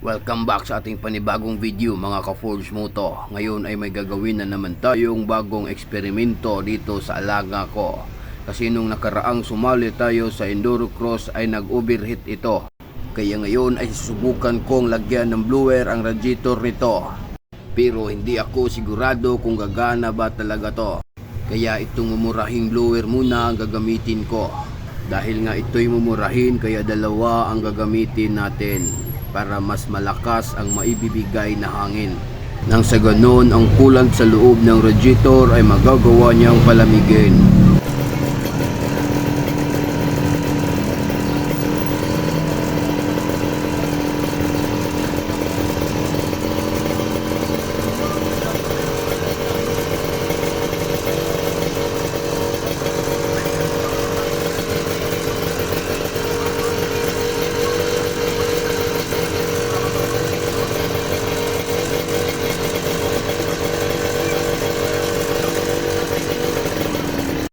Welcome back sa ating panibagong video mga ka-Forge Moto. Ngayon ay may gagawin na naman tayong bagong eksperimento dito sa alaga ko. Kasi nung nakaraang sumali tayo sa Enduro Cross ay nag-overheat ito. Kaya ngayon ay susubukan kong lagyan ng blower ang radiator nito. Pero hindi ako sigurado kung gagana ba talaga to. Kaya itong mumurahing blower muna ang gagamitin ko. Dahil nga ito'y mumurahin kaya dalawa ang gagamitin natin para mas malakas ang maibibigay na hangin. Nang sa ganon, ang kulant sa loob ng radiator ay magagawa niyang palamigin.